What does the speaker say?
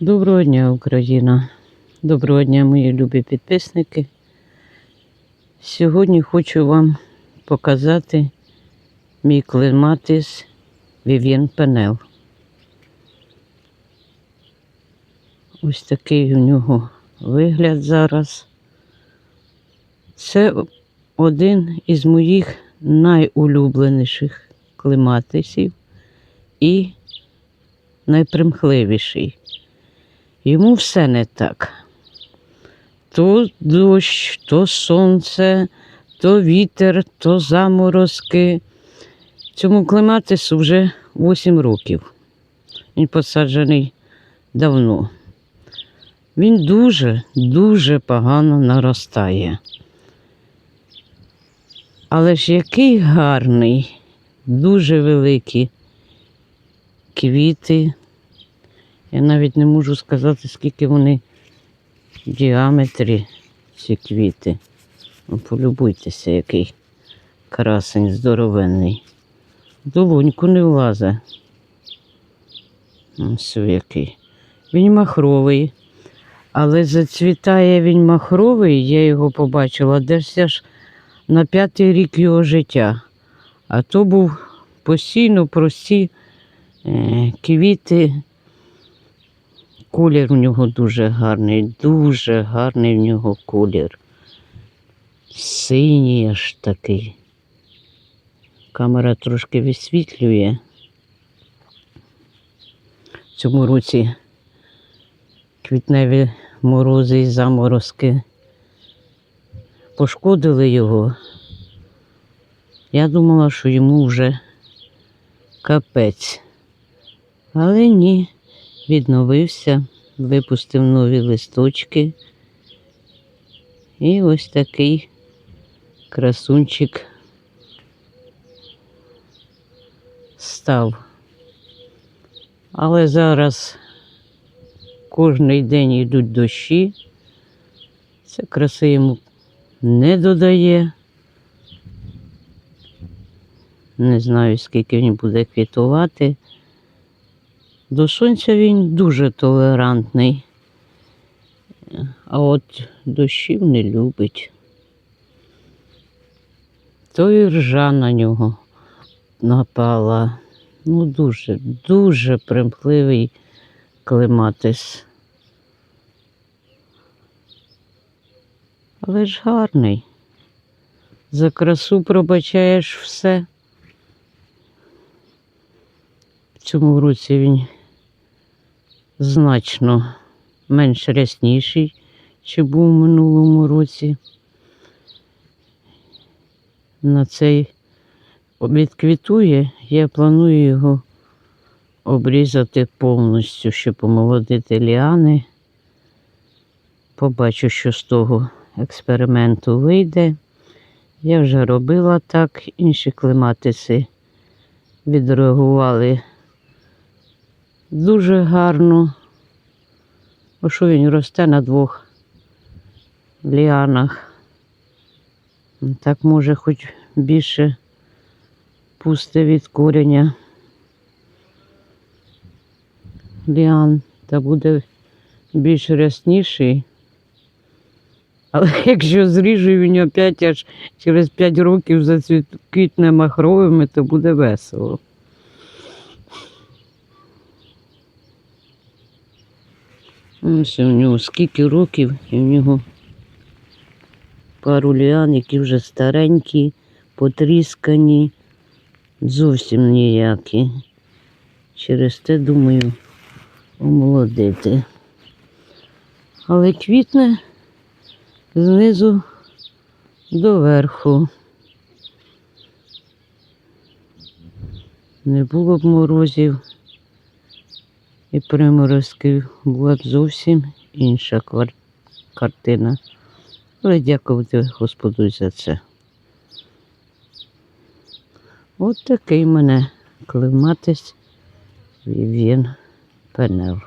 Доброго дня, Україна! Доброго дня, мої любі підписники. Сьогодні хочу вам показати мій клематис Вів'єн Пенел. Ось такий у нього вигляд зараз. Це один із моїх найулюбленіших клематисів і найпримхливіший. Йому все не так. То дощ, то сонце, то вітер, то заморозки. Цьому клематису вже 8 років. Він посаджений давно. Він дуже, дуже погано наростає. Але ж який гарний, дуже великі квіти. Я навіть не можу сказати, скільки вони в діаметрі ці квіти. Ну, полюбуйтеся, який красень здоровенний. Долоньку не влазить. Ось який. Він махровий. Але зацвітає він махровий, я його побачила десь аж на п'ятий рік його життя. А то був постійно прості е, квіти. Колір у нього дуже гарний, дуже гарний в нього колір. Синій аж такий. Камера трошки висвітлює. В цьому році квітневі морози і заморозки пошкодили його. Я думала, що йому вже капець. Але ні, відновився, випустив нові листочки. І ось такий красунчик став. Але зараз кожний день йдуть дощі. Це краси йому не додає. Не знаю, скільки він буде квітувати. До сонця він дуже толерантний, а от дощів не любить. То і ржа на нього напала. Ну, дуже, дуже примхливий клематис. Але ж гарний. За красу пробачаєш все. В цьому році він значно менш рясніший, чи був у минулому році. На цей відквітує, я планую його обрізати повністю, щоб помолодити ліани. Побачу, що з того експерименту вийде. Я вже робила так, інші клематиси відреагували дуже гарно. О, що він росте на двох ліанах. Так може хоч більше пусте від кореня ліан та буде більш рясніший. Але якщо зріжу він опять аж через 5 років зацвітне махровими, то буде весело. Ось у нього скільки років, і в нього пару ліан, які вже старенькі, потріскані, зовсім ніякі. Через те, думаю, омолодити. Але квітне знизу до верху. Не було б морозів і приморозків, була б зовсім інша картина. Але дякувати Господу за це. От такий мене клематис Вів'єн Пенел.